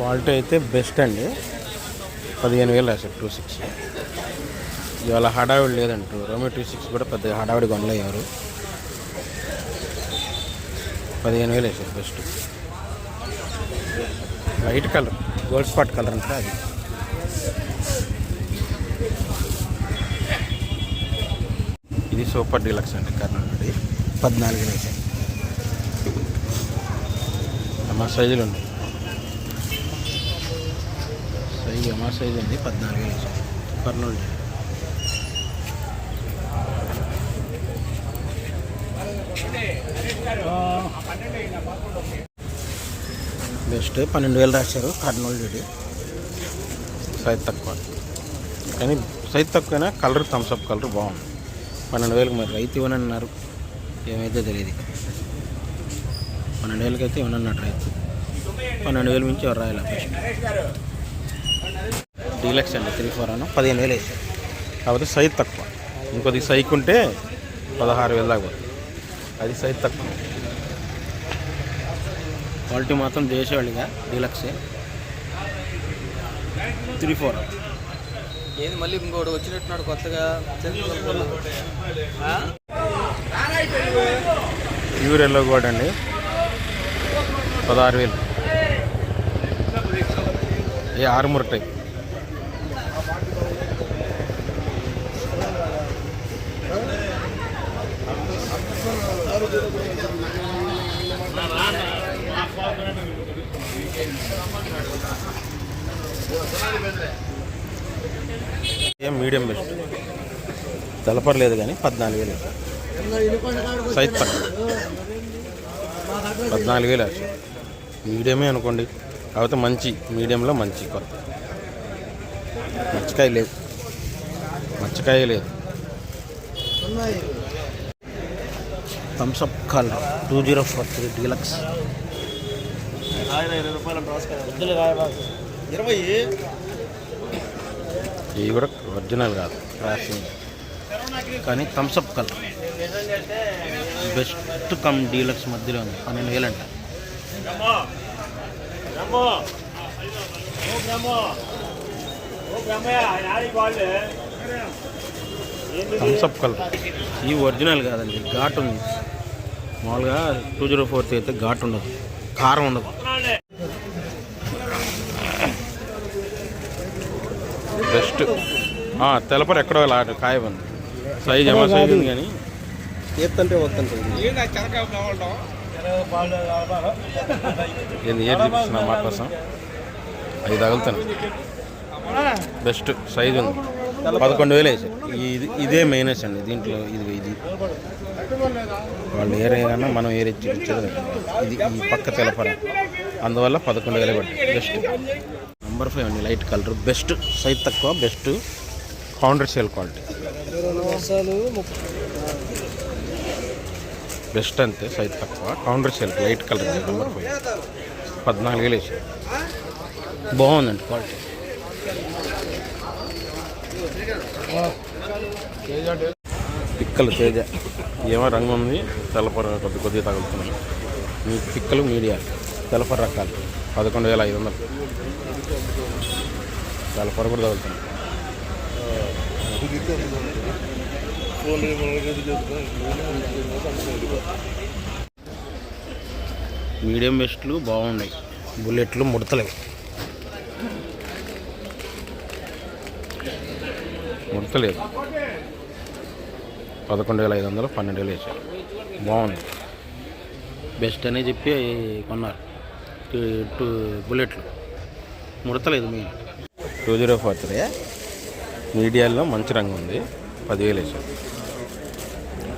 Quality అయితే best అండి. పదిహేను వేలు రాశారు టూ సిక్స్ ఇవాళ హడావిడి లేదంటూ రోమి టూ సిక్స్ కూడా పెద్ద హడావిడి కొనలేరు పదిహేను వేలు వేసారు best white colour gold spot colour అంటే అది? ఇది సూపర్ డీలక్స్ అండి కర్నూలు పద్నాలుగు వేసాయి మా సైజులు ఉన్నాయి. సైజ్ ఎంఆర్ సైజు ఉంది పద్నాలుగు వేలు కర్నూలు బెస్ట్. పన్నెండు వేలు రాశారు కర్నూలు డీడీ సైజ్ తక్కువ. కానీ సైజ్ తక్కువైనా కలర్ థమ్స్అప్ కలర్ బాగుంది. పన్నెండు వేలకు మరి రైతు ఇవ్వనన్నారు. ఏమైతే తెలియదు. పన్నెండు వేలకి అయితే ఇవ్వనన్నట్టు రైతు. పన్నెండు వేలు మించి ఎవరు రాయాలి డీలక్స్ అండి త్రీ ఫోర్ అన్న పదిహేను వేలు వేసారు కాకపోతే సైజ్ తక్కువ. ఇంకొద్ది సైక్ ఉంటే పదహారు వేలు దాకా పోతుంది. అది సైజ్ తక్కువ. క్వాలిటీ మాత్రం చేసేవాళ్ళిగా డీలక్సే. Three four. ఏంది మళ్ళీ ఇంకోటి వచ్చినట్టున్నాడు కొత్తగా? ప్యూర్ ఎల్లో గోల్డ్ అండి. పదహారు వేలు. ఏ ఆరుమూర టైప్ ఏం మీడియం బెస్ట్? తెలపర్లేదు కానీ పద్నాలుగు వేలు. సైజ్ తక్కువ పద్నాలుగు వేలు మీడియమే అనుకోండి. కాకపోతే మంచి మీడియంలో మంచి కొత్త. మచ్చకాయ లేదు. మచ్చకాయ లేదు. Thums Up colour two zero four three deluxe. ఇవి కూడా ఒరిజినల్ కాదు క్రాసింగ్ కానీ Thums Up colour best cum deluxe మధ్యలో ఉంది. పన్నెండు వేలు అంట థమ్స్అప్ కలర్. ఈ ఒరిజినల్ కాదండి ఘాట్ ఉంది. మామూలుగా టూ జీరో ఫోర్ అయితే ఘాట్ ఉండదు కారం ఉండదు. బెస్ట్ తెలపరు ఎక్కడో ఇలా కాయ ఉంది. సైజ్ ఏమో సైజ్ ఉంది కానీ. ఎత్తంటే వస్తుంటుంది ఏంది ఏది చూపిస్తున్నా కోసం. అవి తగులుతాను. బెస్ట్ సైజ్ ఉంది. పదకొండు వేలు వేసారు ఇది ఇదే మెయినస్ అండి దీంట్లో ఇది ఇది. వాళ్ళు ఏరే కన్నా మనం ఏరే చూపించేది ఇది ఈ పక్క తెలపర. అందువల్ల పదకొండు వేలు పడ్డాయి. బెస్ట్. నెంబర్ ఫైవ్ అండి లైట్ కలర్. బెస్ట్. సైజ్ తక్కువ best. Counter sale quality. Best అంతే సైజ్ తక్కువ. Counter sale light colour number five పద్నాలుగు వేలు వేసారు. బాగుందండి క్వాలిటీ పిక్కలు తేజ. ఏమో రంగు ఉంది తెల్లపర కొద్ది కొద్దిగా తగులుతున్నాయి. మీ పిక్కలు మీడియా తెల్లపర రకాలు పదకొండు వేల ఐదు వందలు. తెల్లపర కూడా తగులుతున్నాయి. మీడియం బెస్ట్లు బాగున్నాయి. బుల్లెట్లు ముడతలేవు. ముడతలేదు. పదకొండు వేల ఐదు వందలు పన్నెండు వేలు వేసారు. బాగుంది. బెస్ట్ అనే చెప్పి కొన్నారు. టూ- టూ బుల్లెట్లు. ముడతలేదు మీ. టూ జీరో ఫోర్ త్రీ మీడియాలో మంచి రంగు ఉంది. పదివేలు వేసారు.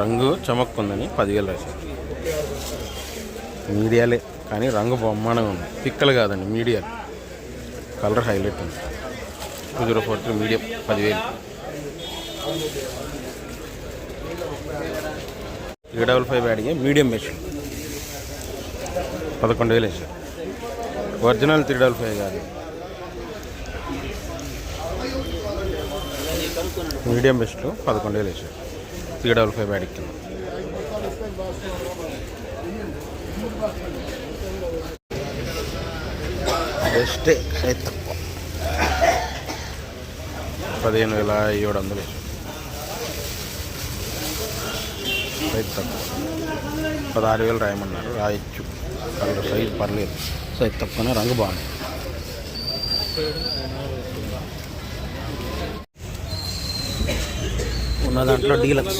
రంగు చమక్కుందని పదివేలు రాశారు. మీడియాలే కానీ రంగు బొమ్మానంగా ఉంది. పిక్కలు కాదండి మీడియాలు. కలర్ హైలైట్ ఉంది. Two zero four three medium పదివేలు. త్రీ డబల్ ఫైవ్ అడిగి మీడియం బెస్ట్ పదకొండు వేలు వేసారు ఒరిజినల్ త్రీ డబల్ ఫైవ్ కాదు మీడియం బెస్ట్లో పదకొండు వేలు వేసారు డబల్ ఫైవ్ బ్యాడ్ కింద బెస్టే సైజ్ తక్కువ. పదిహేను వేల ఏడు వందలు తక్కువ. పదహారు వేలు రాయమన్నారు. రాయొచ్చు. కలర్ సైజ్ పర్లేదు. సైజ్ తక్కువనే రంగు బాగుంది. ఉన్న దాంట్లో డీలక్స్.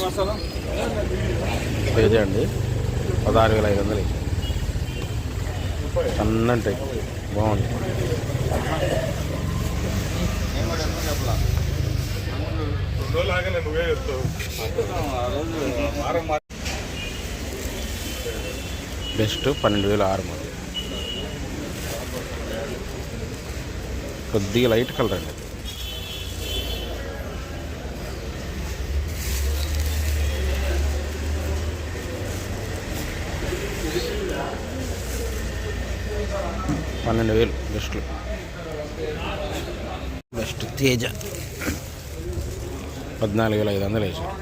పేజీ అండి పదహారు వేల ఐదు వందలు. సన్నంటే. బాగుంది. బెస్ట్ పన్నెండు వేల ఆరు మంది కొద్దిగా లైట్ కలర్ అండి. పన్నెండు వేలు బెస్ట్లు. బెస్ట్ తేజ. పద్నాలుగు వేల ఐదు వందలు వేసారు.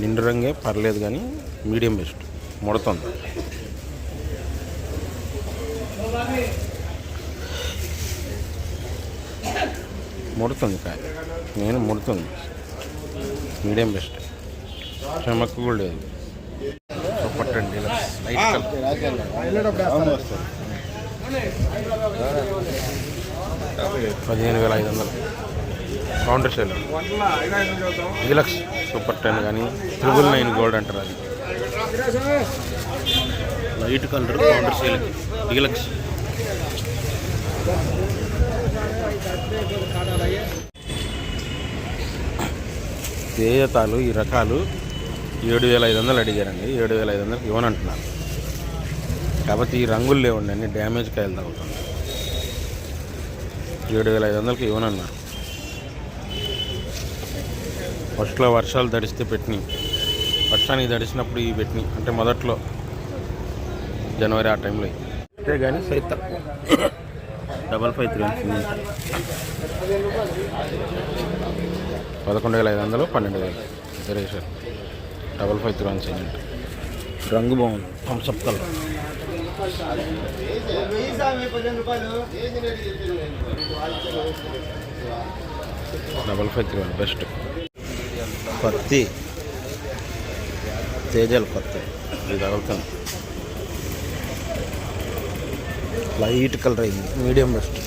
నిండు రంగే పర్లేదు కానీ మీడియం బెస్ట్. ముడుతుంది. ముడుతుంది కాయ. నేను ముడుతుంది. Medium best. చెమక్కు కూడా లేదు. పట్టండి పదిహేను వేల ఐదు వందలు. Counter sale deluxe super ten కానీ త్రిబుల్ నైన్ గోల్డ్ అంటారు అది. Light colour counter sale deluxe తేజతాలు ఈ రకాలు ఏడు వేల ఐదు వందలు అడిగారండి. ఏడు వేల ఐదు వందలకి ఇవ్వనంటున్నారు. కాకపోతే ఈ రంగులు లేవండి అన్ని డ్యామేజ్ కాయలు తగ్గుతుంది ఏడు వేల ఐదు వందలకి ఇవ్వనన్నారు ఫస్ట్లో వర్షాలు తడిస్తే పెట్టినాయి. వర్షానికి తడిసినప్పుడు ఈ పెట్టినాయి. అంటే మొదట్లో జనవరి ఆ టైంలో అంతే కానీ సైజ్ తక్కువ. డబల్ ఫైవ్ త్రీ పదకొండు వేల ఐదు వందలు పన్నెండు వేలు. Ration double five three one cement. రంగు బాగుంది. Thums Up colour. Double five three one best పత్తి. తేజాలు పత్తి. ఇది తగులుతుంది లైట్ కలర్ అయింది మీడియం బెస్ట్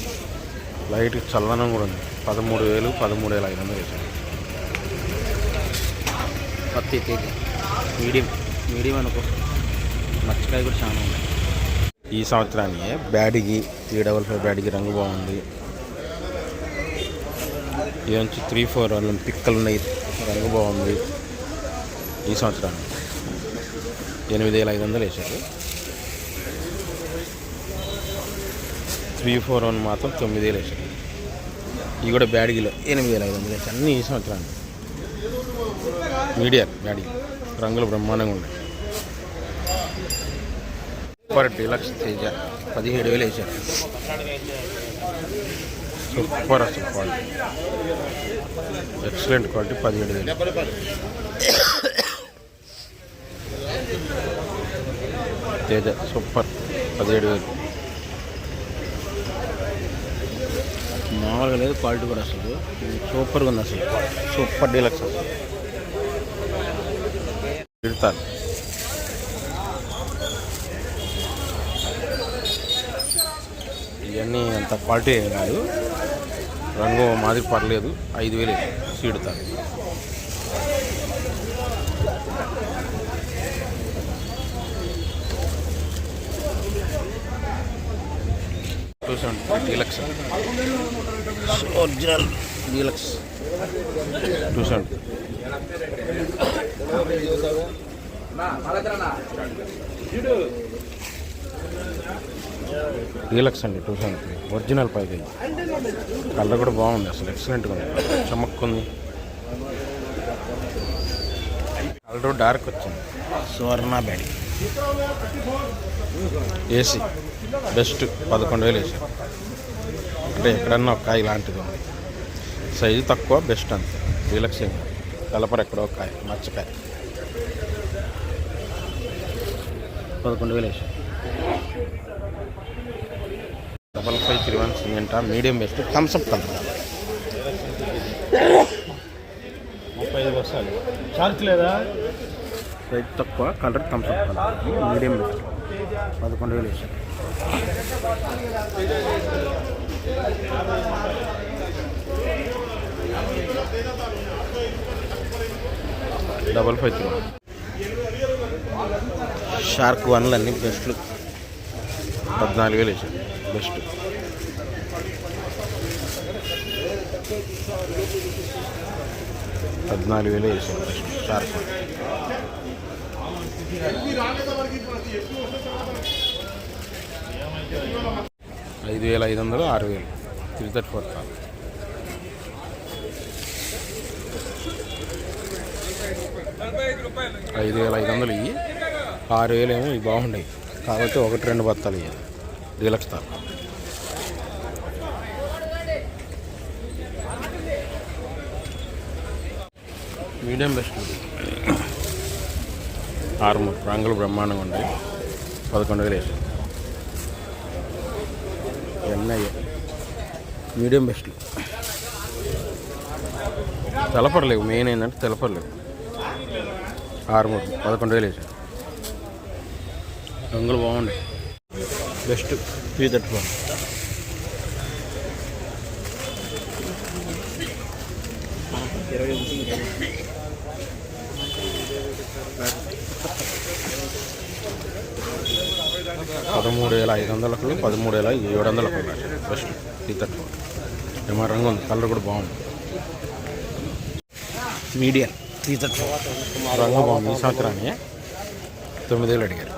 లైట్ చల్లదనం కూడా ఉంది. పదమూడు వేలు పదమూడు వేల ఐదు వందలు వేసాను పత్తి తేజ. మీడియం మీడియం అనుకో. మచ్చకాయ కూడా చాలా ఉన్నాయి. ఈ సంవత్సరానికి Byadgi three double five Byadgi రంగు బాగుంది. ఇది నుంచి త్రీ ఫోర్ వన్ పిక్కలు ఉన్నాయి రంగు బాగుంది ఈ సంవత్సరానికి. ఎనిమిది వేల ఐదు వందలు వేసారు త్రీ ఫోర్ వన్ మాత్రం తొమ్మిది వేలు వేసారు ఇవి కూడా బ్యాడిగిలో ఎనిమిది వేల ఐదు వందలు వేసారు అన్నీ ఈ సంవత్సరానికి. మీడియా బ్యాడిగి రంగులు బ్రహ్మాండంగా ఉన్నాయి. Super deluxe Teja. పదిహేడు వేలు వేసారు. సూపర్ అసలు క్వాలిటీ. ఎక్సలెంట్ క్వాలిటీ పదిహేడు వేలు. తేజ సూపర్. పదిహేడు వేలు. మామూలుగా లేదు క్వాలిటీ కూడా అసలు. సూపర్గా ఉంది అసలు. సూపర్ డీలక్స్ అసలు. తిడతారు ఇవన్నీ అంత క్వాలిటీ కాదు. రంగు మాదిరి పర్లేదు. ఐదు వేలు సీడుతారు చూసాం డీలక్స్. Original deluxe. చూసాం డీలక్స్ అండి టూ సెవెంటీ ఒరిజినల్ పైకి కలర్ కూడా బాగుంది అసలు ఎక్సలెంట్గా ఉంది. చమక్కుంది. కలర్ డార్క్ వచ్చింది. సువర్ణ బ్యాడీ. ఏసీ. బెస్ట్ పదకొండు వేలు వేసారు. అంటే ఎక్కడన్నా ఒక కాయ ఇలాంటిది ఉంది. సైజు తక్కువ బెస్ట్ అంతే. డీలక్స్ ఏం కలపర ఎక్కడో ఒక కాయ మచ్చకాయ. పదకొండు వేలు వేసారు. సిమెంటా medium best Thums Up colour ముప్పై ఐదు బస్సాలు షార్క్ లేదా? రేట్ తక్కువ colour Thums Up colour medium best పదకొండు వేలు వేసారు డబల్ ఫైవ్ త్రీ. షార్క్ వన్లు అన్ని బెస్ట్లు. పద్నాలుగు వేలు వేసారు బెస్ట్. పద్నాలుగు వేలు వేసాం. ఐదు వేల ఐదు వందలు ఆరు వేలు. త్రీ థర్టీ ఫోర్ కాల్ ఐదు వేల ఐదు వందలు ఇవి ఆరు వేలు ఏమో ఇవి బాగుంటాయి కాబట్టి ఒకటి రెండు బత్తాలు ఇవ్వాలి డీలక్స్ తాలు మీడియం బెస్ట్. ఆరుమూరు రంగులు బ్రహ్మాండంగా ఉంటాయి పదకొండు వేలు వేసారు ఎన్ఐఏ. మీడియం బెస్ట్లు తెలపడలేవు. మెయిన్ ఏంటంటే తెలపడలేవు. ఆరుమూరు పదకొండు వేలు వేసారు రంగులు బాగున్నాయి. బెస్ట్. త్రీ థర్టీ ఫోర్ పదమూడు వేల ఐదు వందలకు పదమూడు వేల ఏడు వందలకు ఉన్నాయి ఫస్ట్ థర్టీ ఏమో రంగు ఉంది. కలర్ కూడా బాగుంది. మీడియం త్రీ రంగు బాగుంది. ఈ సంవత్సరాన్ని తొమ్మిది వేలు అడిగారు.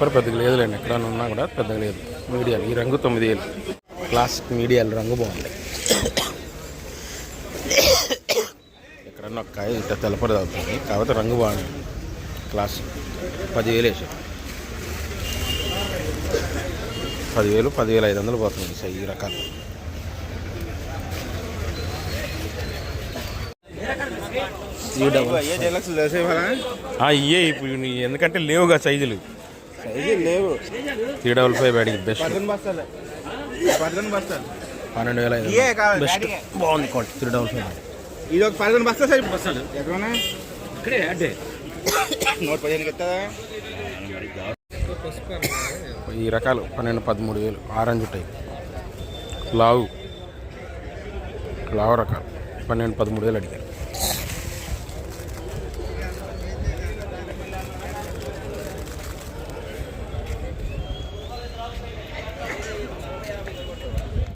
తలపరి పెద్దగా లేదులేండి ఎక్కడ ఉన్నా కూడా పెద్దగా లేదు మీడియాలు. ఈ రంగు తొమ్మిది వేలు క్లాసిక్ మీడియాలు రంగు బాగుంది ఎక్కడన్నా ఒక కాయ ఇట్లా తెలపడి అవుతుంది కాకపోతే రంగు బాగుంది. క్లాసిక్ పదివేలు వేసారు పదివేలు పదివేల ఐదు వందలు పోతుంది సార్ ఈ రకాలు. ఈ డబల్ ఏ డీలక్స్ లేసే ఆ, ఇయ్యే ఇప్పుడు ఎందుకంటే లేవుగా సైజులు. సైజు లేవు. త్రీ డబల్ ఫైవ్ అడిగి బెస్ట్. పన్నెండు వేల బెస్ట్. బాగుంది క్వాలిటీ. త్రీ డబల్ ఫైవ్ ఇది ఒక పదిహేను బస్తా బస్తాలు ఎక్కడ ఇక్కడే అడ్డే. నూట పదిహేనుకి ఎత్తా ఈ రకాలు పన్నెండు పదమూడు వేలు. Orange type. లావు. లావు రకాలు. పన్నెండు పదమూడు వేలు అడిగారు.